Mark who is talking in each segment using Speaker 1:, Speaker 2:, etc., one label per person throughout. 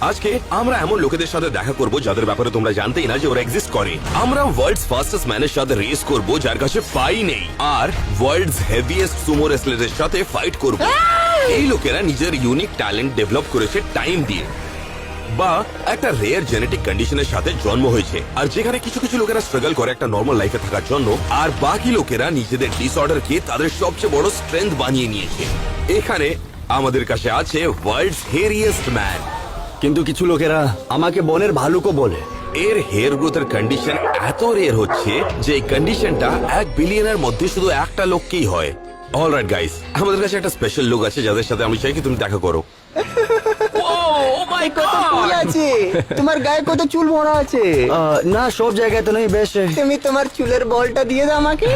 Speaker 1: আজকে আমরা এমন লোকেদের সাথে দেখা করব যাদের ব্যাপারে তোমরা জানতেই না যে ওরা এক্সিস্ট করে। আমরা ওয়ার্ল্ডস ফাস্টেস্ট ম্যানের সাথে রেস করব যার কাছে পাই নেই আর ওয়ার্ল্ডস হেভিয়েস্ট সুমো রেসলারের সাথে ফাইট করব। এই লোকেরা নিজের ইউনিক ট্যালেন্ট ডেভেলপ করেছে টাইম দিয়ে। বা একটা রেয়ার জেনেটিক কন্ডিশনের সাথে জন্ম হয়েছে। আর যেখানে কিছু কিছু লোকেরা স্ট্রাগল করে একটা নর্মাল লাইফে থাকার জন্য আর বাকি লোকেরা নিজেদের ডিসঅর্ডারকে তাদের সবচেয়ে বড় স্ট্রেংথ বানিয়ে নিয়েছে। এখানে আমাদের কাছে আছে ওয়ার্ল্ডস হেরিয়েস্ট ম্যান
Speaker 2: কিন্তু কিছু লোকেরা আমাকে বনের ভালুকও বলে।
Speaker 1: এর হেয়ার গ্রোথের কন্ডিশন এত রেয়ার হচ্ছে যে এই কন্ডিশনটা এক বিলিয়নের মধ্যে শুধু একটা লোককেই হয়। অলরাইট গাইস আমাদের কাছে একটা স্পেশাল লোক আছে যাদের সাথে আমি চাই কি তুমি দেখা করো।
Speaker 3: চুল আছে? তোমার গায়ে কত চুল ভরা আছে?
Speaker 2: আহ, না সব জায়গায় তো নেই বেশ।
Speaker 3: তুমি তোমার চুলের বলটা দিয়ে দাও আমাকে।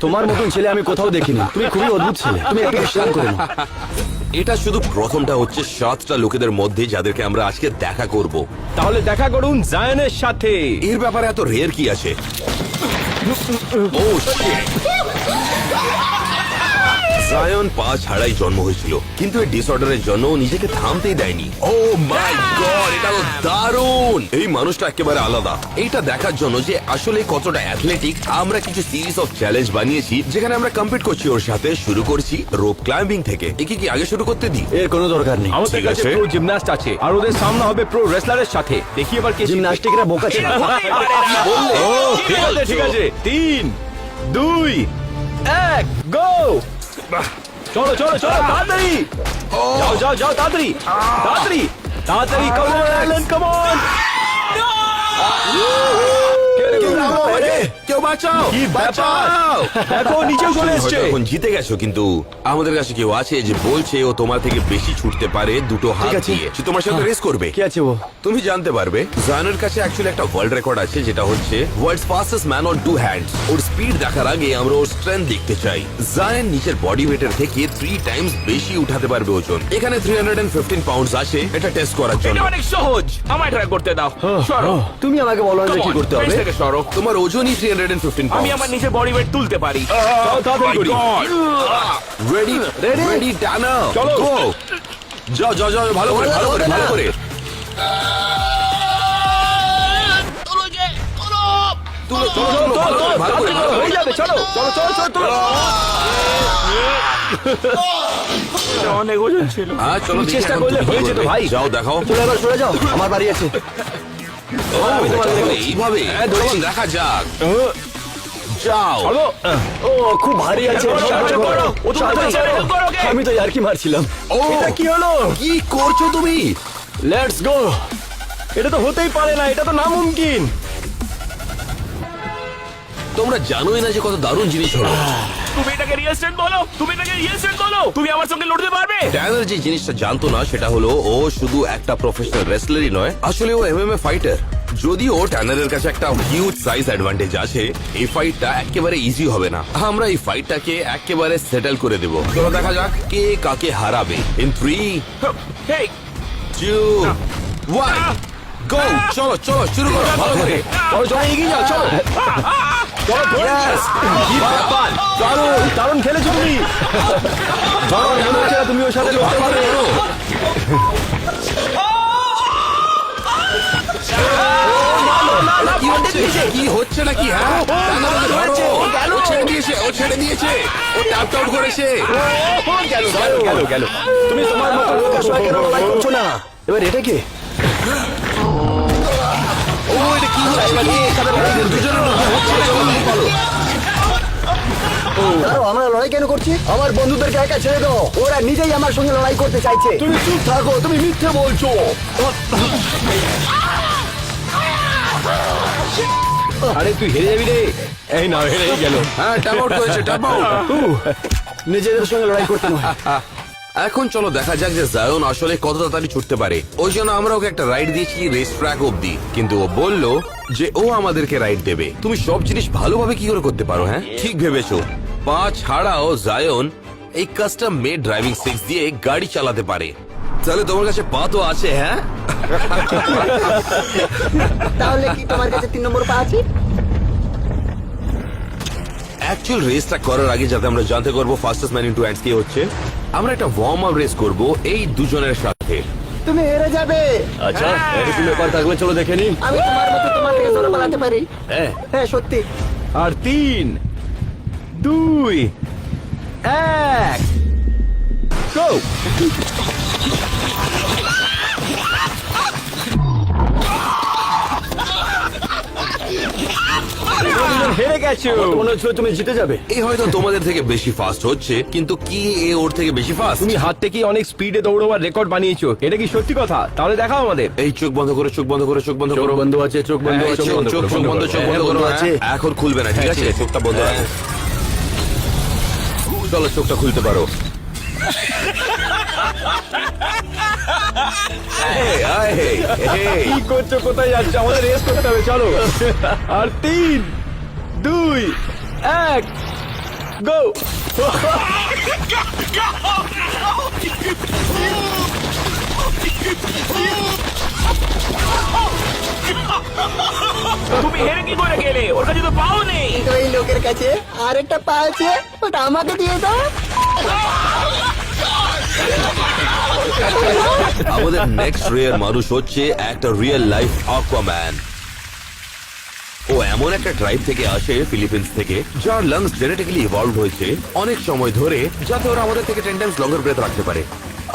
Speaker 2: তোমার মতন ছেলে আমি কোথাও দেখিনি। তুমি খুবই অদ্ভুত ছেলে। তুমি একটু বিশ্রাম করে নাও।
Speaker 1: এটা শুধু প্রথমটা হচ্ছে সাতটা লোকেদের মধ্যে যাদেরকে আমরা আজকে দেখা করব।
Speaker 4: তাহলে দেখা করুন জায়নের সাথে।
Speaker 1: এর ব্যাপারে এত রেয়ার কি আছে? ও! জায়ন পা ছাড়াই জন্ম হয়েছিল। কিন্তু এই ডিসঅর্ডারের জন্য নিজেকে থামতেই দেয়নি। ও মাই গড এটা তো দারুণ! এই মানুষটা একেবারে আলাদা। এইটা দেখার জন্য যে আসলে কতটা অ্যাথলেটিক আমরা কিছু সিরিজ অফ চ্যালেঞ্জ বানিয়েছি যেখানে আমরা কম্পিট করছি ওর সাথে শুরু করছি রোপ ক্লাইম্বিং থেকে। একে কি আগে শুরু করতে দিই?
Speaker 2: এর কোনো দরকার নেই।
Speaker 4: আমাদের
Speaker 1: ঠিক
Speaker 4: কাছে
Speaker 1: আছে।
Speaker 4: প্রো জিমন্যাস্ট আছে আর ওদের সামনে হবে প্রো রেসলারের সাথে। দেখি এবার কে
Speaker 2: জিমনাস্টিকরা বোকা ছিল।
Speaker 4: ও ঠিক আছে ঠিক আছে। তিন দুই এক গো চলো চলো চলো তাড়াতাড়ি। যাও যাও যাও তাড়াতাড়ি। তাড়াতাড়ি। তাড়াতাড়ি কমন কমন
Speaker 1: কেউ বাঁচাও।
Speaker 4: কি ব্যাপার? দেখো নিচেও চলে এসছে।
Speaker 1: এখন জিতে গেছো কিন্তু আমাদের কাছে কেউ আছে যে বলছে ও তোমার থেকে বেশি ছুটতে পারে দুটো হাত দিয়ে। সে তোমার সাথে রেস করবে।
Speaker 2: কি আছে ও?
Speaker 1: তুমি জানতে পারবে জানের কাছে অ্যাকচুয়ালি একটা ওয়ার্ল্ড রেকর্ড আছে যেটা হচ্ছে world's fastest man on two hands or speed দেখার আগে আমরা ওর স্ট্রেংথ দেখতে চাই। জায়েন নিচের বডি ওয়েটের থেকে থ্রি টাইমস বেশি উঠাতে পারবে ওজন। এখানে three hundred and fifteen pounds আছে এটা টেস্ট করার জন্য।
Speaker 5: অনেক সহজ। আমায় ট্রাই করতে দাও।
Speaker 2: তুমি আমাকে বলো যে কি করতে হবে।
Speaker 5: সরো
Speaker 1: তোমার ওজনই থ্রি হান্ড্রেড এন্ড ফিফটিন
Speaker 5: আমি আমার নিজের বডি ওয়েট তুলতে পারি।
Speaker 4: চলো তাড়াতাড়ি করি।
Speaker 1: রেডি রেডি রেডি টানা
Speaker 4: চলো।
Speaker 1: গো যাও যাও যাও ভালো করে ভালো করে ভালো করে। ভালো করে ভালো করে করে
Speaker 4: হয়ে যাবে চলো চলো চলো চলো চলো
Speaker 5: অনেক ওজন ছিল।
Speaker 1: হ্যাঁ চলো
Speaker 4: চেষ্টা করলে
Speaker 1: তুমি কি
Speaker 4: হয়ে যেত ভাই।
Speaker 1: যাও দেখাও।
Speaker 2: চলে এবার সরে যাও। আমার বাড়ি আছে।
Speaker 1: এইভাবে
Speaker 4: হ্যাঁ,
Speaker 1: দেখা যাক যাও
Speaker 2: ও? আমি তো ইয়ার্কি মারছিলাম
Speaker 4: কি হলো
Speaker 1: কি করছ তুমি
Speaker 2: লেটস গো
Speaker 4: এটা তো হতেই পারে না এটা তো নামুমকিন
Speaker 1: তোমরা জানোই না যে কত দারুণ জিনিস হলো
Speaker 5: এটাকে রিয়েল স্টেট বলো তুমি এটাকে রিয়েল স্টেট বলো তুমি আমার সঙ্গে লড়তে পারবে।
Speaker 1: ড্যানার যে জিনিসটা জানতো না সেটা হলো ও শুধু একটা প্রফেশনাল রেসলারই নয় আসলে ও এমএমএ ফাইটার যদিও ট্যানারের কাছে একটা হিউজ সাইজ অ্যাডভান্টেজ আছে এই ফাইটটা একেবারে ইজি হবে না। আমরা এই ফাইটটাকে একেবারে সেটেল করে দেব। চলো দেখা যাক কে কাকে হারাবে। In three two one go চলো চলো শুরু করো। ভালো করে
Speaker 4: চলো এগিয়ে যাও চলো। দারুণ দারুণ খেলেছো তুমি। দারুণ মনে হচ্ছে না তুমি ওর সাথে লড়তে পারবে
Speaker 1: কি হচ্ছে? কি হচ্ছে নাকি হ্যাঁ। ও ছেড়ে দিয়েছে ও ছেড়ে দিয়েছে। ও ট্যাপ আউট করেছে।
Speaker 4: গেল গেল গেল গেল।
Speaker 2: তুমি তোমার মতো লোকের সঙ্গে লড়াই করছ না? এবার এটা কি? আমরা লড়াই কেন করছি? আমার বন্ধুদেরকে একা ছেড়ে দাও। ওরা নিজেই আমার সঙ্গে লড়াই করতে চাইছে। তুমি চুপ থাকো তুমি মিথ্যে বলছো।
Speaker 4: আরে তুই হেরে যাবি রে। এই না হেরে গেল।
Speaker 1: হ্যাঁ ট্যাপ আউট করেছে ট্যাপ আউট
Speaker 2: নিজেদের সঙ্গে লড়াই করতে নয়।
Speaker 1: এখন চলো দেখা যাক যে জায়ন আসলে কত তাড়াতাড়ি ছুটতে পারে। ওই জন্য আমরা ওকে একটা রাইড দিয়েছি রেস ট্র্যাক অব্দি কিন্তু ও বলল যে ও আমাদেরকে রাইড দেবে। তুমি সব জিনিস ভালোভাবে কি করে করতে পারো হ্যাঁ? ঠিক ভেবেছো? পা ছাড়াও জায়ন এই কাস্টম মেড ড্রাইভিং সিক্স দিয়ে গাড়ি চালাতে পারে। তাহলে তোমার কাছে পা তো আছে হ্যাঁ?
Speaker 3: তাহলে কি তোমার কাছে তিন নম্বর পা আছে?
Speaker 1: অ্যাকচুয়াল রেসটা করার আগে যাতে আমরা জানতে পারব fastest man in two hands কে হচ্ছে। আমরা একটা ওয়ার্ম আপ রেস করব এই দুজনের সাথে।
Speaker 3: তুমি হেরে যাবে।
Speaker 4: আচ্ছা এরকম ব্যাপার থাকলে চলো দেখে নি
Speaker 3: আমি তোমার মতো তোমার থেকে সরে পালাতে পারি।
Speaker 4: হ্যাঁ।
Speaker 3: হ্যাঁ সত্যি।
Speaker 4: আর তিন দুই এক গো গেছো মনে হচ্ছে তুমি জিতে যাবে।
Speaker 1: এই হয়তো তোমাদের থেকে বেশি ফাস্ট হচ্ছে কিন্তু কি এ ওর থেকে বেশি ফাস্ট
Speaker 4: তুমি হাত থেকে অনেক স্পিডে দৌড়বার রেকর্ড বানিয়েছো। এটা কি সত্যি কথা? তাহলে দেখাও আমাদের।
Speaker 1: এই চোখ বন্ধ করো চোখ বন্ধ করো চোখ বন্ধ করো।
Speaker 2: বন্ধু আছে চোখ বন্ধ
Speaker 4: হ্যাঁ,
Speaker 2: আছে
Speaker 1: চোখ চোখ চোখ বন্ধ চোখ বন্ধ করো
Speaker 2: আছে
Speaker 1: হ্যাঁ, এখন খুলবে না ঠিক
Speaker 4: হ্যাঁ,
Speaker 1: আছে? চোখটা বন্ধ রাখো। চলো চোখটা খুলতে পারো। এই, এই, এই।
Speaker 4: কি করছ? কোথায় যাচ্ছ? আমাদের রেস করতে হবে চলো। আর তিন। দুই এক গো
Speaker 5: তুমি হেরে কি করে গেলে ওর কাছে তো পাও নেই।
Speaker 3: এই লোকের কাছে আরেকটা পা আছে ওটা আমাকে দিয়ে দাও।
Speaker 1: আমাদের নেক্সট রিয়েল মানুষ হচ্ছে একটা রিয়েল লাইফ অকওয়াম্যান ও এমন একটা ট্রাইব থেকে আসে ফিলিপিন্স থেকে, যার লাংস জেনেটিক্যালি ইভলভ হয়েছে অনেক সময় ধরে, যাতে ওরা আমাদের থেকে টেন টাইমস লঙ্গার ব্রেথ রাখতে পারে।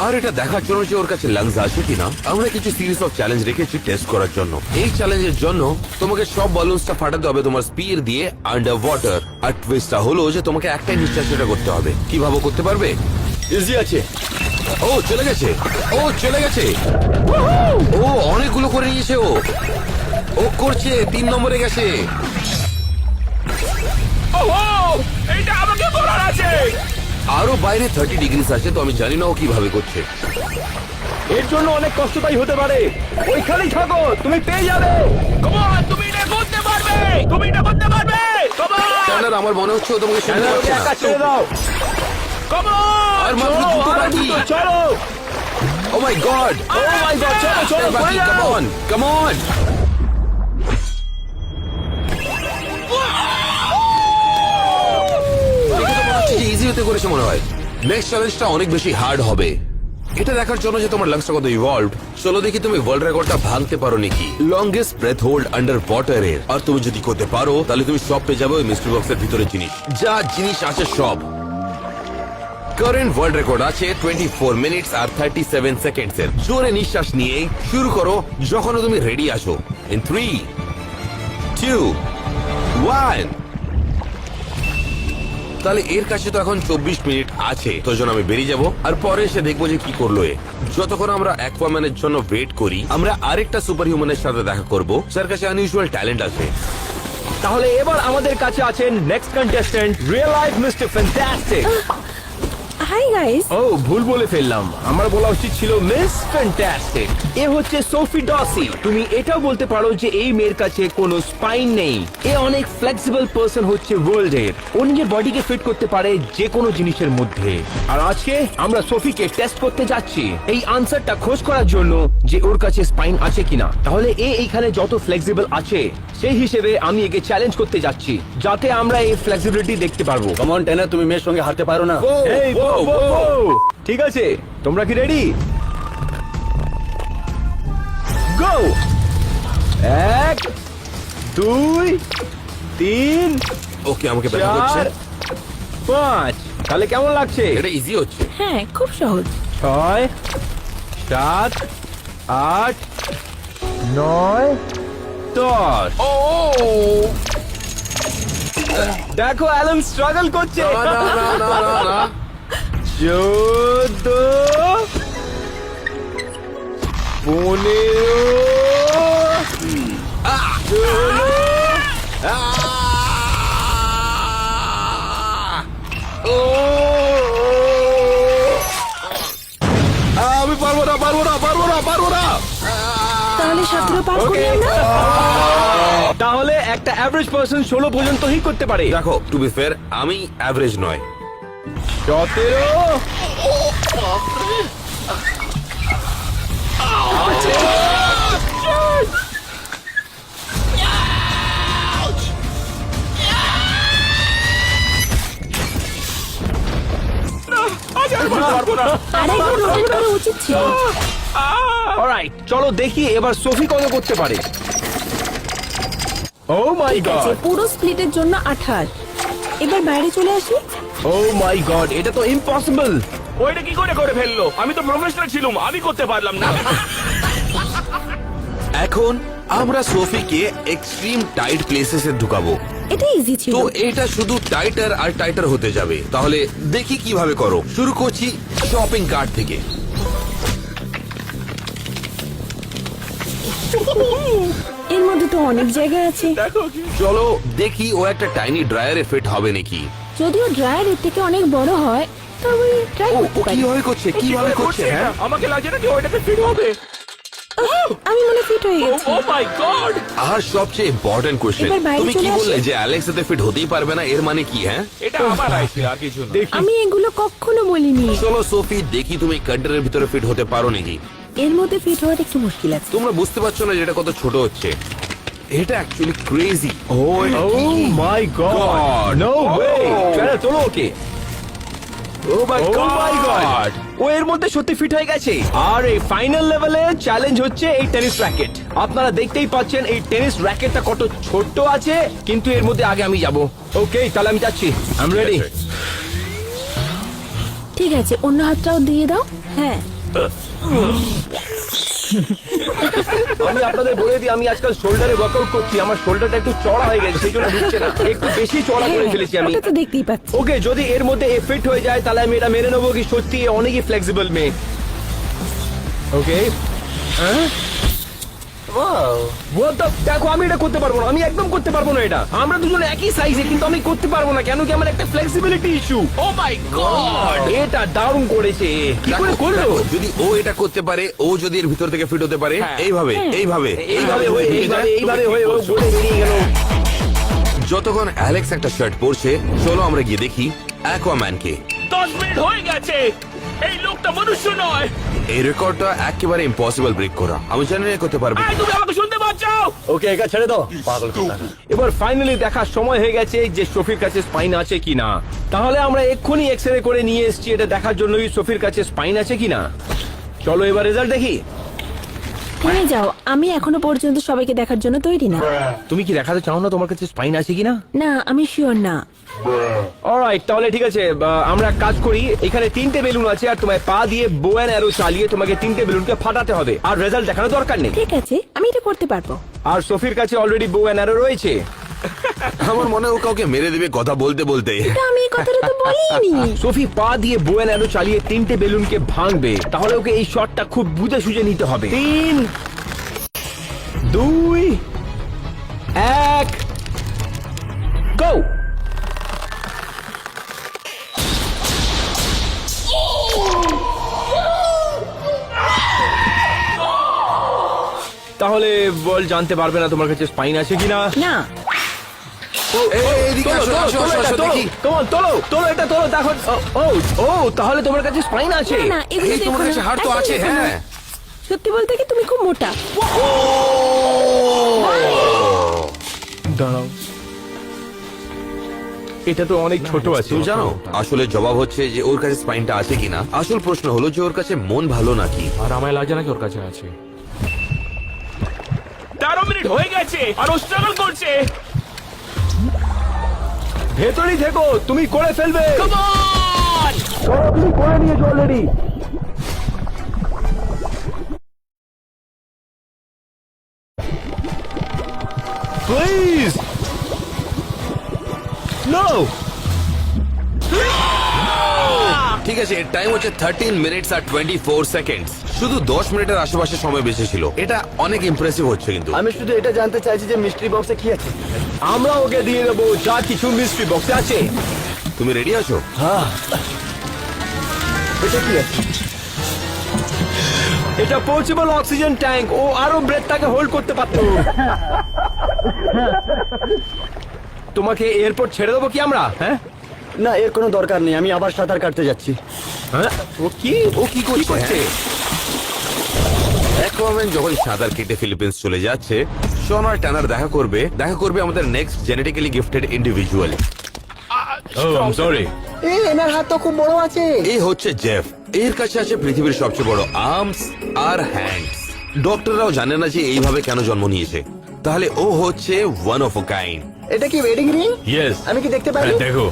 Speaker 1: আর এটা দেখার জন্য যে ওর কাছে লাংস আছে কিনা, আমরা কিছু সিরিজ অফ চ্যালেঞ্জ রেখেছি টেস্ট করার জন্য। এই চ্যালেঞ্জের জন্য তোমাকে সব বালুন্সটা ফাটাতে হবে তোমার স্পিড দিয়ে আন্ডার ওয়াটার আর টুইস্টটা হলো যে তোমাকে একটাই নিঃশ্বাস সেটা করতে হবে। কীভাবে করতে পারবে?
Speaker 4: ইজি আছে।
Speaker 1: ও, চলে গেছে। ও, চলে গেছে। ও, অনেকগুলো করে নিয়েছে ও। ও করছে তিন নম্বরে গেছে।
Speaker 5: ওহো এইটা আমাকে আছে।
Speaker 1: আরও বাইরে থার্টি ডিগ্রিস আছে তো আমি জানি না ও কীভাবে করছে।
Speaker 4: এর জন্য অনেক কষ্টদায়ী হতে পারে। ওইখানেই থাকো তুমি পেয়ে যাবে।
Speaker 5: কমন তুমি এটা করতে পারবে তুমি এটা করতে পারবে। কমন
Speaker 1: আমার মনে হচ্ছে ও তোমাকে শুনতে পাচ্ছে না।
Speaker 4: ছেড়ে দাও।
Speaker 5: কমন
Speaker 1: আর মাত্র দুটো বাকি।
Speaker 4: চলো।
Speaker 1: ও my god
Speaker 4: O my god চলো চলো
Speaker 1: come on come on easy হতে করেছে মনে হয় নেক্সট চ্যালেঞ্জটা অনেক বেশি হার্ড হবে। এটা দেখার জন্য যে তোমার লাংসটা কত ইভলভ চলো দেখি তুমি ওয়ার্ল্ড রেকর্ডটা ভাঙতে পারো নাকি। লংগেস্ট ব্রেথ হোল্ড আন্ডার ওয়াটারের আর তুমি যদি করতে পারো, তাহলে তুমি সব পেয়ে যাবে ওই মিস্ট্রি বক্সের ভিতরে জিনিস। যা জিনিস আছে সব। কারেন্ট ওয়ার্ল্ড রেকর্ড আছে টোয়েন্টি ফোর মিনিটস আর থার্টি সেভেন সেকেন্ডস এর। জোরে নিঃশ্বাস নিয়ে শুরু করো যখন তুমি রেডি আসো ইন থ্রি টু ওয়ান তাহলে এর কাছে তো এখন চব্বিশ মিনিট আছে। তো জন্য আমি বেরিয়ে যাব আর পরে এসে দেখব যে কি করল এ। যতক্ষণ আমরা অ্যাকোয়াম্যানের জন্য ওয়েট করি আমরা আরেকটা সুপার হিউম্যানের সাথে দেখা করব। যার কাছে আনইউজুয়াল ট্যালেন্ট আছে।
Speaker 4: তাহলে এবার আমাদের কাছে আছেন next contestant real life Mister Fantastic
Speaker 6: hi guys
Speaker 4: ও ভুল বলে ফেললাম। আমার বলা উচিত ছিল মিস ফ্যান্টাস্টিক এ হচ্ছে সোফি ডসি তুমি এটাও বলতে পারো যে এই মেয়ের কাছে কোনো স্পাইন নেই। এ অনেক ফ্লেক্সিবল পার্সন হচ্ছে ওয়ার্ল্ড এর। ও নিজের বডিকে ফিট করতে পারে যে কোনো জিনিসের মধ্যে। আর আজকে আমরা সোফিকে টেস্ট করতে যাচ্ছি। এই আনসারটা খোঁজ করার জন্য যে ওর কাছে স্পাইন আছে কিনা। তাহলে এ এইখানে যত ফ্লেক্সিবল আছে সেই হিসেবে আমি একে চ্যালেঞ্জ করতে যাচ্ছি। যাতে আমরা এই ফ্লেক্সিবিলিটি দেখতে পারব।
Speaker 2: কমন টেনার তুমি মেয়ের সঙ্গে হারতে পারো না।
Speaker 4: এই। ঠিক আছে তোমরা কি রেডি গো এক দুই তিন
Speaker 1: ওকে আমাকে ব্যথা করছে।
Speaker 4: পাঁচ। তাহলে কেমন লাগছে?
Speaker 1: এটা ইজি হচ্ছে।
Speaker 6: হ্যাঁ খুব সহজ।
Speaker 4: ছয় সাত আট নয় দশ।
Speaker 1: ও
Speaker 4: দেখো অ্যালাম স্ট্রাগল করছে।
Speaker 1: না না না না।
Speaker 4: চোদ্দ পনেরো ষোলো
Speaker 1: ও! আমি পারব না পারব না পারব না পারব না!
Speaker 6: তাহলে সতেরো পার করি আমরা
Speaker 4: তাহলে একটা অ্যাভারেজ পার্সন ষোলো পর্যন্তই করতে পারে।
Speaker 1: দেখো টু বি ফেয়ার আমি অ্যাভারেজ নয়।
Speaker 4: সতেরো
Speaker 6: উচিত ছিল।
Speaker 4: অলরাইট চলো দেখি এবার সোফি কত করতে পারে। ও মাই গড
Speaker 6: পুরো স্প্লিটের জন্য আঠাশ। এবার বাইরে চলে আসি।
Speaker 4: ও মাই গড এটা তো ইম্পসিবল
Speaker 5: ওইটা কি করে করে ফেলল? আমি তো প্রফেশনাল ছিলাম আমি করতে পারলাম না।
Speaker 1: এখন আমরা সোফিকে এক্সট্রিম টাইট প্লেসেসে ঢুকাবো।
Speaker 6: এটা ইজি ছিল।
Speaker 1: তো এটা শুধু টাইটার আর টাইটার হতে যাবে। তাহলে দেখি কীভাবে করো। শুরু করছি শপিং কার্ট থেকে।
Speaker 6: এর মধ্যে তো অনেক জায়গা আছে।
Speaker 1: চলো দেখি ও একটা টাইনি ড্রায়ারে ফিট হবে নাকি।
Speaker 6: যদিও ড্রায়ার এর থেকে অনেক বড় হয় তবে ট্রাই করতে
Speaker 1: ও
Speaker 6: পারি।
Speaker 1: কীভাবে করছে? কীভাবে করছে হ্যাঁ?
Speaker 5: আমাকে লাগছে না কি ওইটাতে ফিট হবে।
Speaker 6: আমি মনে ফিট হয়ে গেছি।
Speaker 5: ও মাই গড
Speaker 1: আর সবচেয়ে ইম্পর্টেন্ট কোশ্চেন তুমি কি বললে যে অ্যালেক্স এতে ফিট হতেই পারবে না? এর মানে কি হ্যাঁ?
Speaker 5: এটা আমার আইছে আর কিছু না।
Speaker 6: আমি এগুলো কখনো বলিনি।
Speaker 1: চলো সোফি দেখি তুমি কন্টেনারের ভিতরে ফিট হতে পারো নাকি।
Speaker 6: এর মধ্যে ফিট হওয়াটা একটু মুশকিল আছে।
Speaker 1: তোমরা বুঝতে পারছ না যেটা কত ছোট হচ্ছে। এটা actually crazy oh
Speaker 4: oh my god. No way চলো চলো ওকে।
Speaker 1: ও মাই
Speaker 4: ও মাই গড ও এর মধ্যে সত্যি ফিট হয়ে গেছে। আর এই ফাইনাল লেভেলে চ্যালেঞ্জ হচ্ছে এই টেনিস র্যাকেট আপনারা দেখতেই পাচ্ছেন এই টেনিস র্যাকেটটা কত ছোট্ট আছে কিন্তু এর মধ্যে আগে আমি যাব। ওকে তাহলে আমি যাচ্ছি। আই রেডি
Speaker 6: ঠিক আছে অন্য হাতটাও দিয়ে দাও। হ্যাঁ।
Speaker 4: আমি আপনাদের বলে দিই আমি আজকাল শোল্ডারে ওয়ার্কআউট করছি আমার শোল্ডারটা একটু চড়া হয়ে গেছে সেই জন্য ঢুকছে না। একটু বেশি চড়া করে ফেলেছি আমি।
Speaker 6: ওটা তো দেখতেই পাচ্ছি।
Speaker 4: ওকে যদি এর মধ্যে এ ফিট হয়ে যায় তাহলে আমি এটা মেনে নেব কি সত্যি এ অনেকই ফ্লেক্সিবল মেয়ে। ওকে What the- দেখো আমি এটা করতে পারব না। আমি একদম করতে পারব না এটা। আমরা দুজন একই সাইজে কিন্তু আমি করতে পারব না। কেন কি আমার একটা flexibility issue
Speaker 5: oh my god
Speaker 4: এটা দারুণ করেছে। কি করে করল?
Speaker 1: যদি ও এটা করতে পারে ও যদি এর ভিতর থেকে ফিট হতে পারে
Speaker 5: হ্যাঁ।
Speaker 1: এইভাবে এইভাবে
Speaker 4: এইভাবে হয়ে এইভাবে এইভাবে হয়ে ও গড়ে বেরিয়ে গেল।
Speaker 1: যতক্ষণ অ্যালেক্স একটা শার্ট পরছে চলো আমরা গিয়ে দেখি অ্যাকোয়াম্যানকে
Speaker 5: দশ মিনিট হয়ে গেছে। এই লোকটা মনুষ্য নয়।
Speaker 1: এই রেকর্ডটা একেবারে ইম্পসিবল ব্রেক করা। আমি জানি না করতে পারবে।
Speaker 5: তুমি আমাকে শুনতে পাচ্ছ?
Speaker 4: ওকে একা ছেড়ে দাও। পাগল এবার ফাইনালি দেখার সময় হয়ে গেছে যে সফির কাছে স্পাইন আছে কিনা। তাহলে আমরা এক্ষুনি এক্সরে করে নিয়ে এসেছি এটা দেখার জন্যই সফির কাছে স্পাইন আছে কিনা। চলো এবার রেজাল্ট দেখি।
Speaker 6: থেমে যাও আমি এখনও পর্যন্ত সবাইকে দেখার জন্য তৈরি না।
Speaker 4: তুমি কি দেখাতে চাও না তোমার কাছে স্পাইন আছে কিনা?
Speaker 6: না আমি শিওর না।
Speaker 4: অলরাইট তাহলে ঠিক আছে আমরা এক কাজ করি এখানে তিনটে বেলুন আছে আর তোমায় পা দিয়ে বো অ্যান্ড অ্যারো চালিয়ে তোমাকে তিনটে বেলুনকে ফাটাতে হবে আর রেজাল্ট দেখানোর দরকার নেই।
Speaker 6: ঠিক আছে আমি এটা করতে পারব।
Speaker 4: আর সফির কাছে অলরেডি অ্যারো রয়েছে।
Speaker 1: আমার মনে হয় কাউকে মেরে দেবে কথা বলতে বলতে।
Speaker 6: আমি এই কথাটা তো বলিনি।
Speaker 4: সোফি পা দিয়ে বো অ্যান্ড অ্যারো চালিয়ে তিনটে বেলুনকে ভাঙবে তাহলে ওকে এই শটটা খুব বুঝে সুঝে নিতে হবে। তিন দুই এক গো তাহলে বল জানতে পারবে না তোমার কাছে স্পাইন আছে কিনা?
Speaker 6: না।
Speaker 4: তোমার তোলো তোলো এটা ও ও তাহলে তোমার কাছে স্পাইন আছে?
Speaker 6: না, না এগুলো
Speaker 1: তোমার কাছে হাড় তো আছে হ্যাঁ।
Speaker 6: সত্যি বলতে কি তুমি খুব মোটা।
Speaker 4: দাঁড়াও। এটা তো অনেক ছোট আছে।
Speaker 1: তুমি জানো আসলে জবাব হচ্ছে যে ওর কাছে স্পাইনটা আছে কিনা। আসল প্রশ্ন হলো যে ওর কাছে মন ভালো নাকি?
Speaker 5: আর আমায় লাগছে নাকি ওর কাছে আছে? মিনিট হয়ে গেছে আর ও স্ট্রাগল করছে।
Speaker 4: ভেতরেই থেকো তুমি করে ফেলবে।
Speaker 5: Come on!
Speaker 4: তুমি করে নিয়েছো অলরেডি প্লিজ নো
Speaker 1: ঠিক আছে এর টাইম হচ্ছে থার্টিন মিনিটস আর টোয়েন্টি ফোর সেকেন্ডস শুধু দশ মিনিটের আশেপাশে সময় বেঁচে ছিল। এটা অনেক ইমপ্রেসিভ হচ্ছে কিন্তু।
Speaker 2: আমি শুধু এটা জানতে চাইছি যে মিস্ট্রি বক্সে কি আছে?
Speaker 4: আমরা ওকে দিয়ে দেবো যা কিছু মিস্ট্রি বক্সে আছে।
Speaker 1: তুমি রেডি আছো?
Speaker 2: এটা কি আছে?
Speaker 4: এটা পোর্টেবল অক্সিজেন ট্যাঙ্ক ও আরও ব্রেথটাকে হোল্ড করতে পারতো। তোমাকে এয়ারপোর্ট ছেড়ে দেবো কি আমরা? হ্যাঁ?
Speaker 2: না এর কোনো দরকার নেই আমি আবার সাঁতার কাটতে যাচ্ছি।
Speaker 4: হ্যাঁ? ও কি? ও কি করছে?
Speaker 1: অ্যাকোয়াম্যান যখন সাঁতার কেটে ফিলিপিন্স চলে যাচ্ছে শন আর ট্যানার দেখা করবে দেখা করবে আমাদের next genetically gifted individual
Speaker 4: sorry
Speaker 3: এই এনার হাত তো খুব বড় আছে।
Speaker 1: এই হচ্ছে জেফ এর কাছে আছে পৃথিবীর সবচেয়ে বড় আর্মস আর হ্যান্ডস ডক্টররাও জানে না যে এইভাবে কেন জন্ম নিয়েছে। তাহলে ও হচ্ছে ওয়ান অফ কাইন্ড
Speaker 3: এটা কি ওয়েডিং রিং
Speaker 4: ইয়েস
Speaker 3: আমি কি দেখতে পারি
Speaker 4: দেখো।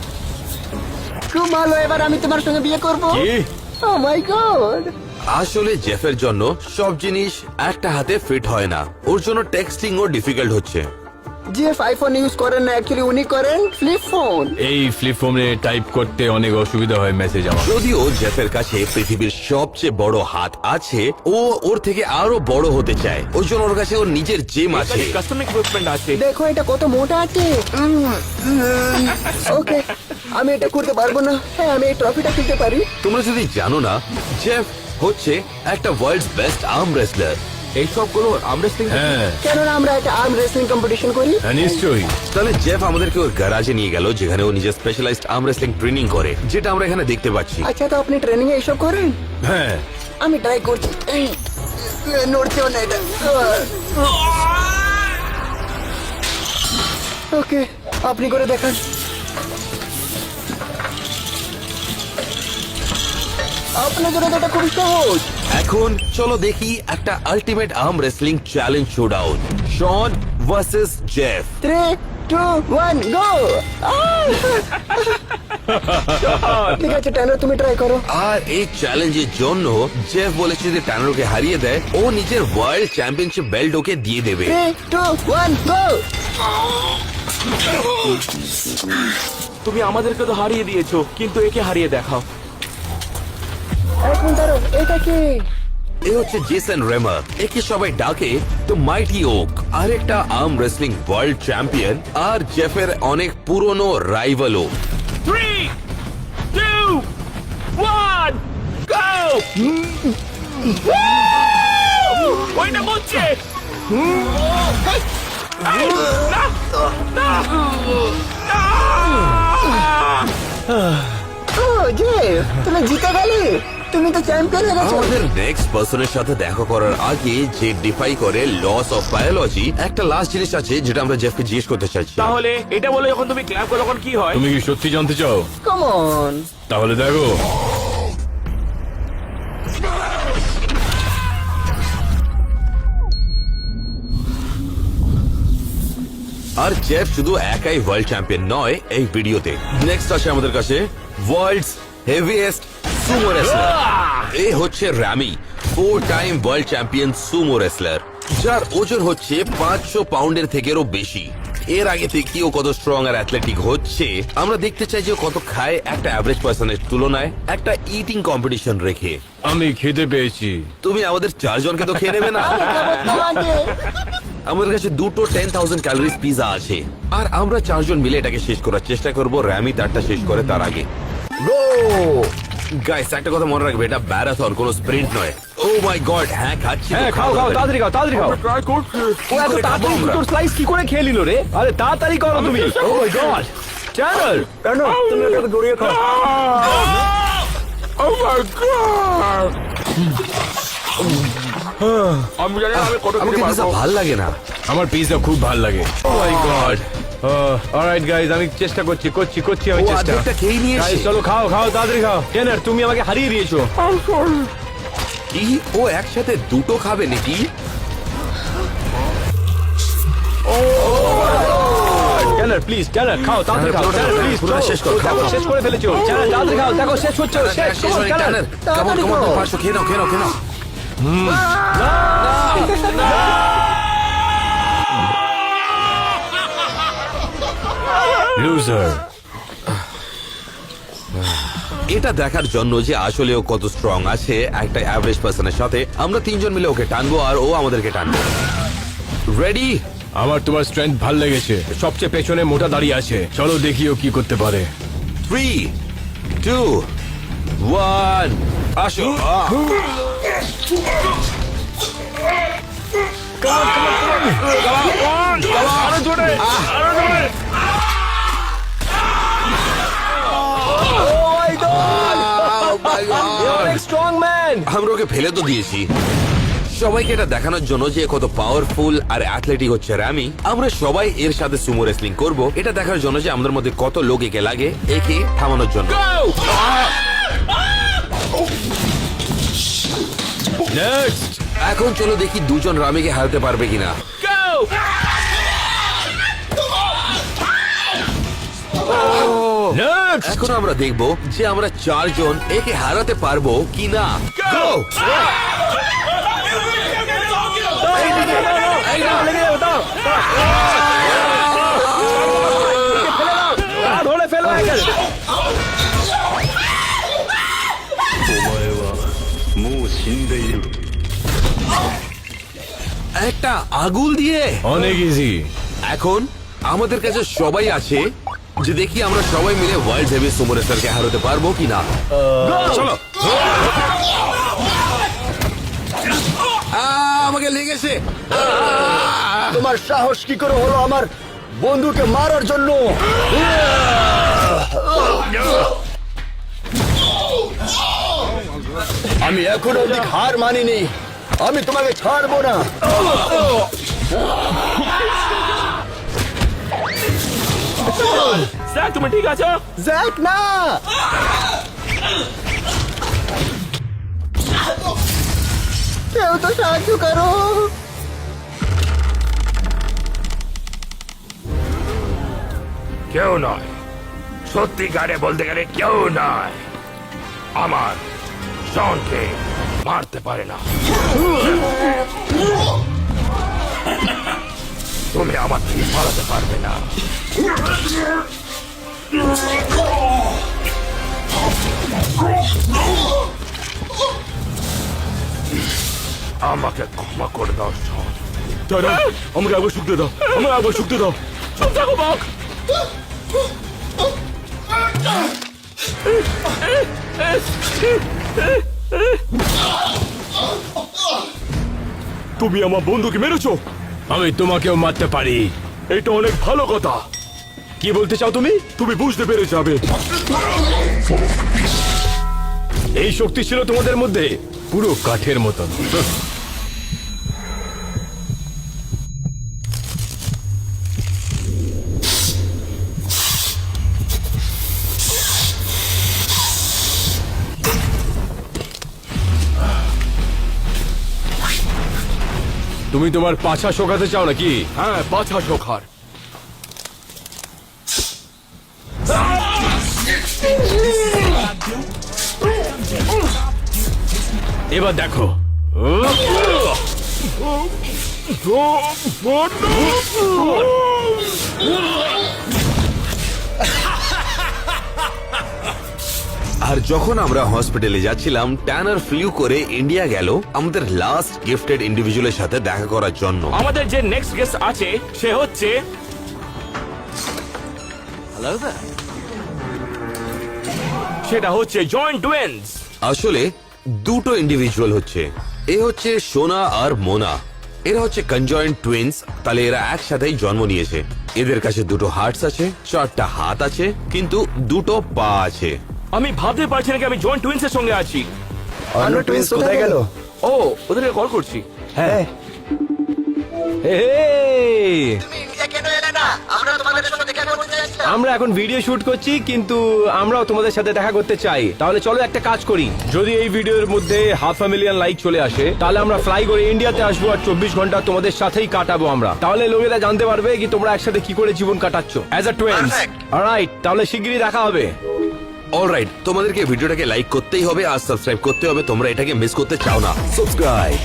Speaker 3: এবার আমি তোমার সঙ্গে বিয়ে করব।
Speaker 4: কি?
Speaker 3: ও মাই গড
Speaker 1: আসলে জেফের জন্য সব জিনিস একটা হাতে ফিট হয় না। ওর জন্য টেক্সটিং ও ডিফিকাল্ট হচ্ছে।
Speaker 3: যে আইফোন ইউজ করেন না অ্যাকচুয়ালি উনি করেন ফ্লিপ ফোন
Speaker 4: এই ফ্লিপ ফোনে টাইপ করতে অনেক অসুবিধা হয় মেসেজ আমার।
Speaker 1: যদিও জেফের কাছে পৃথিবীর সবচেয়ে বড় হাত আছে ও ওর থেকে আরও বড় হতে চায়। ওই জন্য ওর কাছে ওর নিজের জিম আছে।
Speaker 5: কাস্টম ইকুইপমেন্ট আছে।
Speaker 3: দেখো এটা কত মোটা আছে। ওকে আমি এটা করতে পারব না। হ্যাঁ আমি এই ট্রফিটা খেলতে পারি।
Speaker 1: তোমরা যদি জানো না জেফ হচ্ছে একটা ওয়ার্ল্ডস বেস্ট আর্ম রেসলার
Speaker 5: এই সবগুলো
Speaker 4: হ্যাঁ।
Speaker 3: কেননা আমরা একটা আর্ম রেসলিং কম্পিটিশন করি।
Speaker 4: হ্যাঁ নিশ্চয়ই।
Speaker 1: তাহলে জেফ আমাদেরকে ওর গ্যারাজে নিয়ে গেল যেখানে ও নিজের স্পেশালাইজড আর্ম রেসলিং ট্রেনিং করে যেটা আমরা এখানে দেখতে পাচ্ছি।
Speaker 3: আচ্ছা তো আপনি ট্রেনিং এ এইসব করেন?
Speaker 4: হ্যাঁ।
Speaker 3: আমি ট্রাই করছি। এই, নড়ছেও না এটা। ওকে আপনি করে দেখান। আপনার জন্য তো এটা খুবই সহজ।
Speaker 1: এখন চলো দেখি একটা ultimate arm wrestling challenge showdown Shawn versus Jeff
Speaker 3: three two one go ঠিক আছে ট্যানার তুমি ট্রাই করো।
Speaker 1: আর এই চ্যালেঞ্জের জন্য জেফ বলেছে যদি ট্যানারোকে হারিয়ে দেয় ও নিজের ওয়ার্ল্ড চ্যাম্পিয়নশিপ বেল্ট ওকে দিয়ে দেবে।
Speaker 3: থ্রি টু ওয়ান গো
Speaker 5: তুমি আমাদেরকে তো হারিয়ে দিয়েছ কিন্তু একে হারিয়ে দেখাও।
Speaker 3: এখন ধরো এটা কি?
Speaker 1: এ হচ্ছে জেসন রেমার। একে সবাই ডাকে তো মাইটি ওক আরেকটা আর্ম রেসলিং ওয়ার্ল্ড চ্যাম্পিয়ন আর জেফের অনেক পুরনো রাইভালও
Speaker 5: ওইটা বলছে।
Speaker 3: ও তুমি জিতে গেলে? তুমি তো চ্যাম্পিয়ন হয়ে গেছো।
Speaker 1: আমাদের নেক্সট পার্সনের সাথে দেখা করার আগে যে ডিফাই করে লস অফ বায়োলজি একটা লাস্ট জিনিস আছে যেটা আমরা জেফকে জিজ্ঞেস করতে চাইছি।
Speaker 5: তাহলে এটা বলে যখন তুমি ক্ল্যাপ করো তখন কি হয়?
Speaker 4: তুমি কি সত্যি জানতে চাও?
Speaker 3: কাম অন
Speaker 4: তাহলে দেখো।
Speaker 1: আর জেফ শুধু একাই ওয়ার্ল্ড চ্যাম্পিয়ন নয় এই ভিডিওতে নেক্সট আছে আমাদের কাছে ওয়ার্ল্ডস হেভিয়েস্ট সুমো রেসলার এ হচ্ছে Rami four time world champion sumo wrestler যার ওজন হচ্ছে পাঁচশো পাউন্ডের থেকেও বেশি। এর আগে থেকে ও কত স্ট্রং আর অ্যাথলেটিক হচ্ছে আমরা দেখতে চাই যে ও কত খায় একটা অ্যাভারেজ পার্সনের তুলনায় একটা ইটিং কম্পিটিশন রেখে।
Speaker 4: আমি খেতে পেয়েছি।
Speaker 1: তুমি আমাদের চারজনকে তো খেয়ে নেবে না। আমাদের কাছে দুটো টেন থাউজেন্ড ক্যালোরিজ পিজা আছে। আর আমরা চারজন মিলে এটাকে শেষ করার চেষ্টা করব র্যামি তারটা শেষ করে তার আগে।
Speaker 2: গো
Speaker 1: গাইস একটা কথা মনে রাখবে এটা ম্যারাথন কোনো স্প্রিন্ট নয়। ও মাই গড হ্যাঁ খাচ্ছি তো,
Speaker 4: হ্যাঁ খাও খাও তাড়াতাড়ি খাও তাড়াতাড়ি খাও।
Speaker 5: ট্রাই করছি।
Speaker 4: ও এত তাড়াতাড়ি
Speaker 1: আমরা?
Speaker 4: স্লাইস কি করে খেয়ে নিল রে? আরে তাড়াতাড়ি করো তুমি। ও মাই গড চ্যানেল
Speaker 2: কেন? তুমি খাও।
Speaker 5: ও মাই গড আমি জানি না আমি কত
Speaker 1: আমাকে পিজা
Speaker 5: পারব।
Speaker 1: ভালো লাগে না।
Speaker 4: আমার পিৎজা খুব ভালো লাগে। Oh my god alright guys আমি চেষ্টা করছি করছি করছি আমি চেষ্টা।
Speaker 1: খেয়ে নিয়েছে
Speaker 4: গাইস চলো খাও খাও তাড়াতাড়ি খাও। টেনার তুমি আমাকে হারিয়ে দিয়েছ।
Speaker 1: কি? ও একসাথে দুটো খাবে নাকি?
Speaker 4: টেনার প্লিজ টেনার খাও তাড়াতাড়ি খাও। টেনার প্লিজ
Speaker 1: শেষ করো, খাও,
Speaker 4: শেষ করে ফেলেছো। টেনার তাড়াতাড়ি খাও দেখো শেষ হচ্ছে শেষ
Speaker 1: শেষ
Speaker 4: টেনার
Speaker 1: টানার কেমন কেমন? পাঁচশো খেয়ে নাও খেয়ে নাও। খেয়ে নাও
Speaker 4: লুজার
Speaker 1: এটা দেখার জন্য যে আসলে ও কত স্ট্রং আছে একটা অ্যাভারেজ পার্সনের সাথে আমরা তিনজন মিলে ওকে টানবো আর ও আমাদেরকে টানবো। রেডি
Speaker 4: আমার তোমার স্ট্রেংথ ভালো লেগেছে। সবচেয়ে পেছনে মোটা দাঁড়িয়ে আছে। চলো দেখি ও কি করতে পারে।
Speaker 1: থ্রি টু ওয়ান আসো। আমরা ওকে ফেলে তো দিয়েছি। সবাইকে এটা দেখানোর জন্য যে কত পাওয়ারফুল আর অ্যাথলেটিক হচ্ছে র্যামি। আমরা সবাই এর সাথে সুমো রেসলিং করব। এটা দেখার জন্য যে আমাদের মধ্যে কত লোক একে লাগে একে থামানোর জন্য। এখন চলো দেখি দুজন রামিকে হারাতে পারবে কিনা!
Speaker 4: Next!
Speaker 1: এখন আমরা দেখব যে আমরা চারজন একে হারাতে পারব Go!
Speaker 4: ফেলো একে।
Speaker 1: একটা আগুল দিয়ে
Speaker 4: অনেক ইজি
Speaker 1: এখন আমাদের কাছে সবাই আছে যে দেখি আমরা সবাই মিলে ওয়ার্ল্ড হেভি সুমো রেসলারকে হারাতে পারব কিনা। চলো। আহ, আমাকে লেগেছে।
Speaker 2: তোমার সাহস কি করে হলো আমার বন্ধুকে মারার জন্য? আমি এখনও অব্দি হার মানিনি। আমি তোমাকে ছাড়বো না।
Speaker 5: স্যার তুমি ঠিক আছো?
Speaker 2: জ্যাক না।
Speaker 3: কেউ তো সাহায্য করো।
Speaker 5: কেউ নয়। সত্যিকারে বলতে গেলে কেউ নয়। আমার শনকে মারতে পারে না। তুমি আমার পালাতে পারবে না আমাকে ক্ষমা করে দাও
Speaker 4: দাদা আমাকে একবার শুকতে দাও, আমাকে একবার শুকতে দাও।
Speaker 5: চুপ থাকো বক
Speaker 4: তুমি আমার বন্ধুকে মেরেছো? আমি তোমাকেও মারতে পারি। এটা অনেক ভালো কথা। কি বলতে চাও তুমি? তুমি বুঝতে পেরে যাবে। এই শক্তি ছিল তোমাদের মধ্যে পুরো কাঠের মতন। তুমি তোমার পাছা শোকাতে চাও নাকি হ্যাঁ পাছা শোকার এবার দেখো
Speaker 1: আর যখন আমরা হসপিটালে যাচ্ছিলাম ট্যানার ফ্লিউ করে ইন্ডিয়া গেল আমাদের লাস্ট গিফটেড ইন্ডিভিজুয়ালের সাথে দেখা করার জন্য।
Speaker 5: আমাদের যে নেক্সট গেস্ট আছে সে হচ্ছে সেটা হচ্ছে জয়েন্ট টুয়েন্স
Speaker 1: আসলে দুটো ইন্ডিভিজুয়াল হচ্ছে। এ হচ্ছে সোনা আর মোনা। এরা হচ্ছে কনজয়েন্ট টুইন্স তাহলে এরা একসাথেই জন্ম নিয়েছে। এদের কাছে দুটো হার্টস আছে চারটা হাত আছে কিন্তু দুটো পা আছে।
Speaker 5: আমি ভাবতে পারছি না কি আমি জয়েন্ট টুয়েন্স এর সঙ্গে আছি।
Speaker 2: অন্য টুইন্স কোথায় গেল?
Speaker 5: ও ওদেরকে কল করছি।
Speaker 2: হ্যাঁ।
Speaker 4: এই!
Speaker 3: কেন আমরা তোমাদের সঙ্গে দেখা করতে যাচ্ছিলাম
Speaker 4: আমরা এখন ভিডিও শুট করছি কিন্তু আমরাও তোমাদের সাথে দেখা করতে চাই। তাহলে চলো একটা কাজ করি। যদি এই ভিডিওর মধ্যে হাফ আ মিলিয়ন লাইক চলে আসে তাহলে আমরা ফ্লাই করে ইন্ডিয়াতে আসব আর চব্বিশ ঘণ্টা তোমাদের সাথেই কাটাবো আমরা। তাহলে লোকেরা জানতে পারবে কি তোমরা একসাথে কি করে জীবন কাটাচ্ছ। অ্যাজ আ টুয়েন্স রাইট তাহলে শিগগিরই দেখা হবে।
Speaker 1: অলরাইট তোমাদেরকে ভিডিওটাকে লাইক করতেই হবে আর সাবস্ক্রাইব করতে হবে। তোমরা এটাকে মিস করতে চাও না। সাবস্ক্রাইব